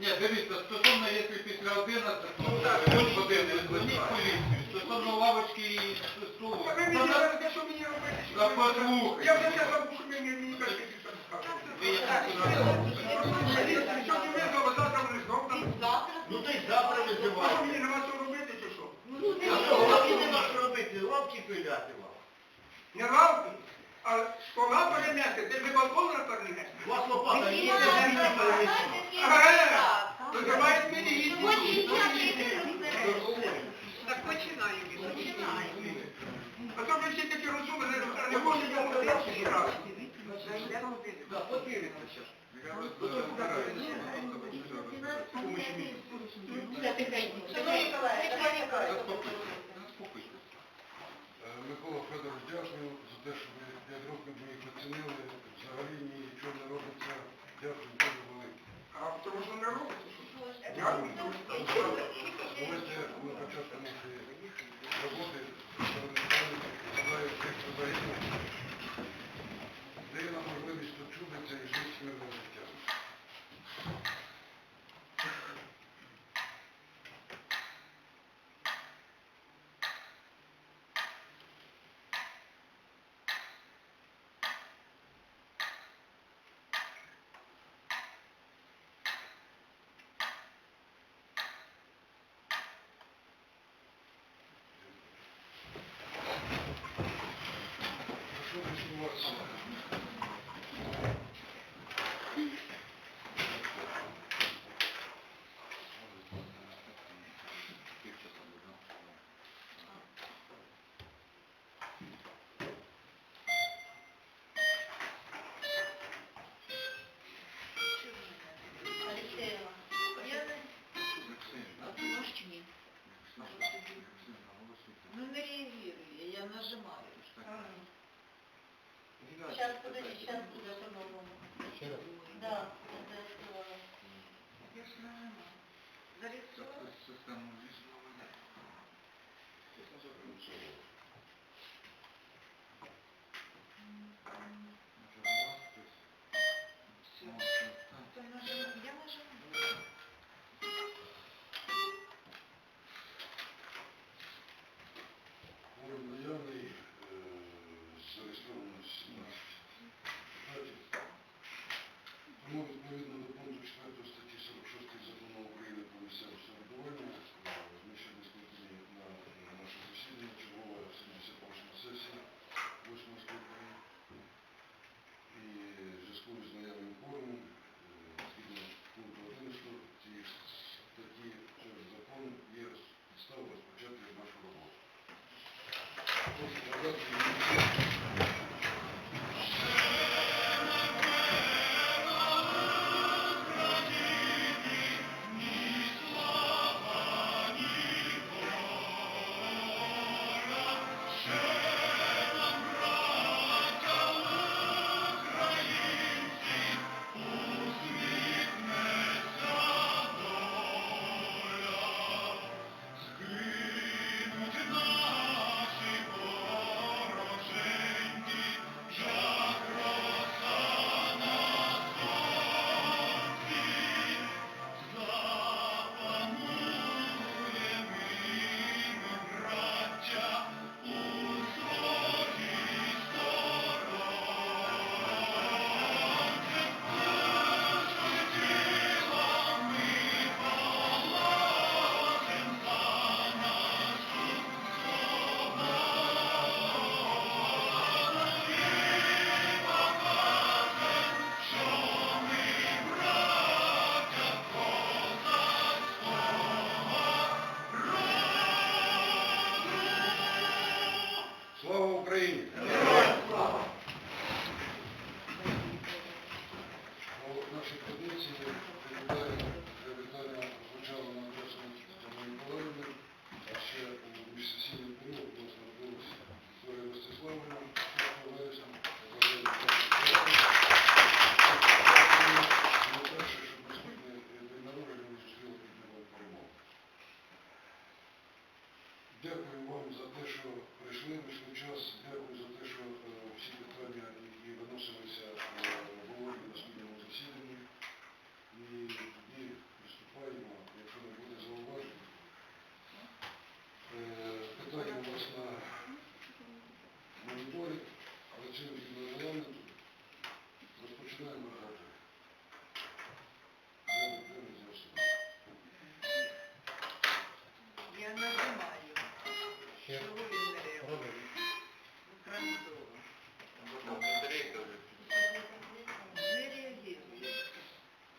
Ні, дивіться, стосовно, якщо після 11, Ну, так. хоч години, дзвоніть поліцію. Стосовно лавочки і столу. Ви мені говорите, що мені робити? що Та мені послухай. робити? Я вже все забув, що мені мені батьки розказували. Ви як Що ти визнав, завтра вони знов там? Ну то й завтра А що визивай. мені нема що робити, чи що? А що, лавки нема що робити, лавки пиляти вам. Не лавки, а стола перенести, ти не балкон перенести. У вас лопата є, не перенесіть. То давай мені їсти. Так починаємо. А то ви всі такі розуми, не- брати. Подивіться ще. Шановні колеги, Е, Микола Федорович, дякую за те, що ви 5 років ми їх оцінили. Взагалі нічого не робиться. Дякую дуже велике. А тому що не робите. Дякую. Давайте на початку нашої роботи знаю тих, хто загинув. Дає нам можливість почутися і жити мирним життям. Прошу реєструватися. Алексеєва. Я не... А ти можеш чи ні? Ну не реагирує, я нажимаю. Сейчас, подожди, сейчас буде по-новому. Да, это сказала. Я ж нажимаю. Зареєструвала? Систему Все.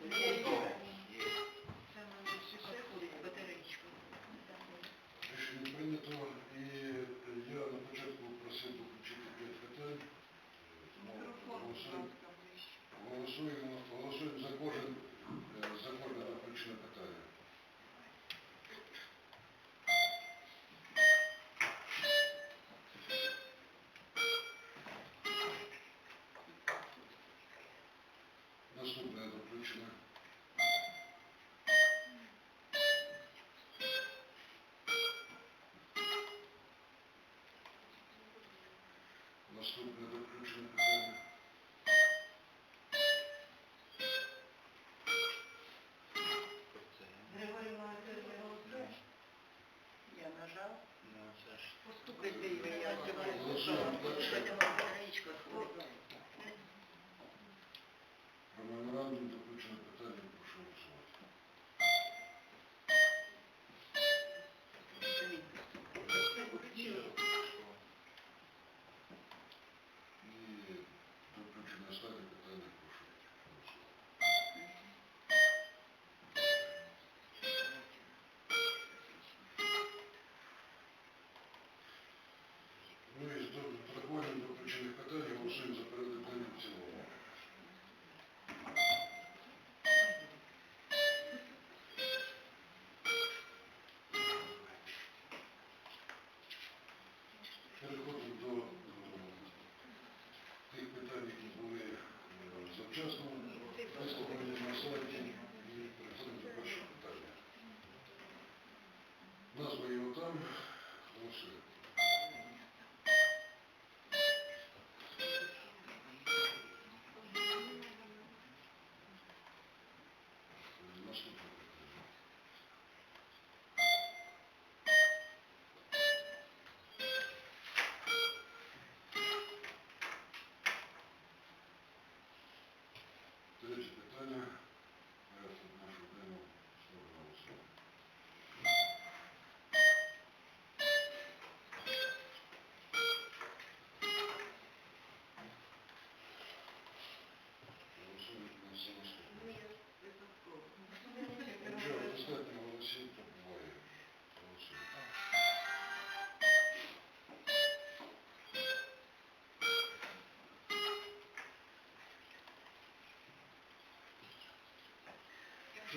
Thank you. Гучно. Наступне заключення питання.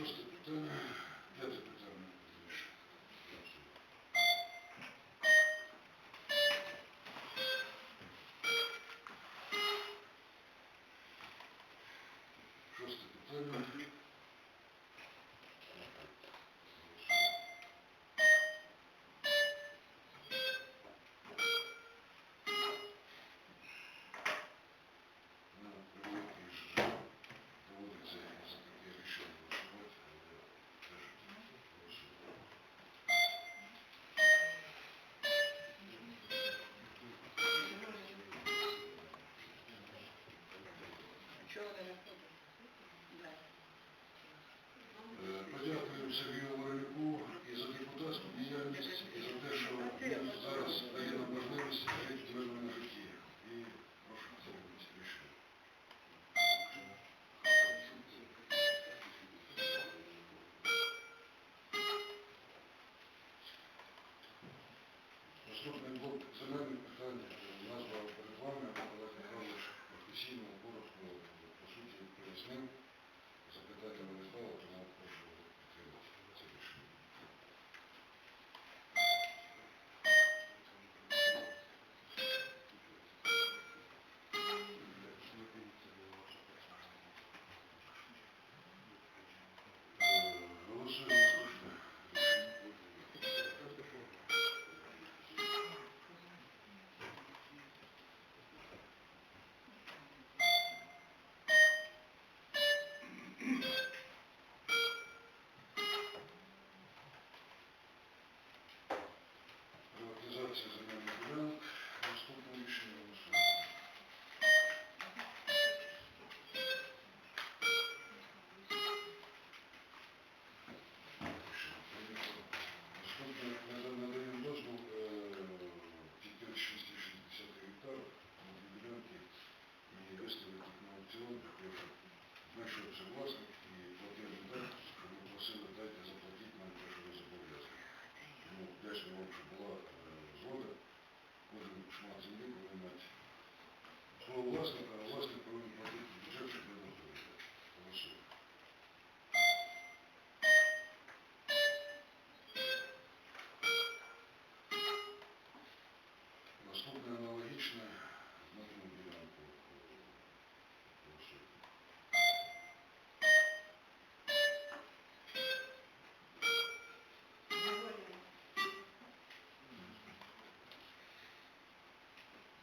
Що це питання? Де це питання вирішено? Що це питання?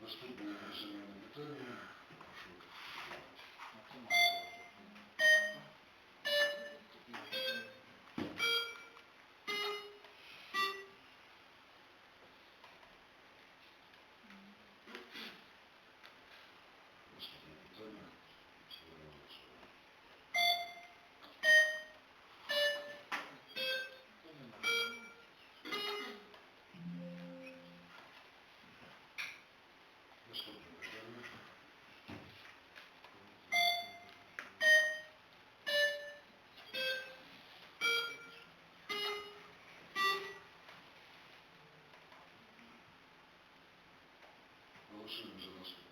Наступне земельне питання. Всім за нас.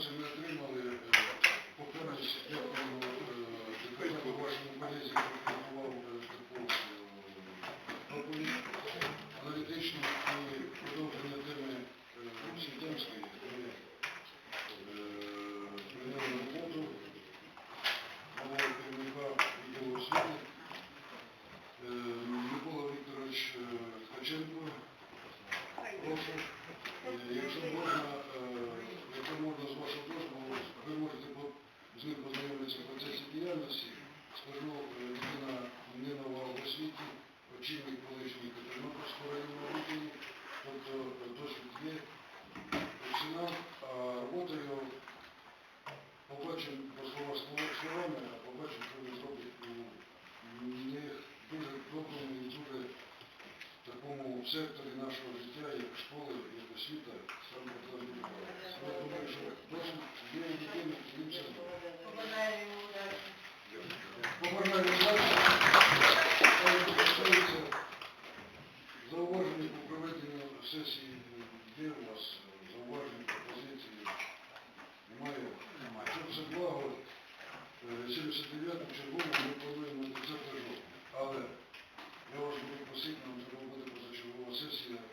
Отже, ми отримали попередньо, дякую Дитинку, вашому колезі пропонував е, таку е, аналітичну і продовження теми Сідемської, коли прийняли роботу керівника відділу освіти е, Микола Вікторович Хаченко. секторі нашого життя, як школи, як освіта, саме планували. Я думаю, що досить є єдиний цілим сезон. Побажаємо удачі. Побажаємо удачі. Зауваження по проведенню сесії, де у вас зауваження, пропозиції немає. Немає. Це все благо. Е, 79-му червоно ми плануємо 30 жовтня. Але я вас буду просити Hususla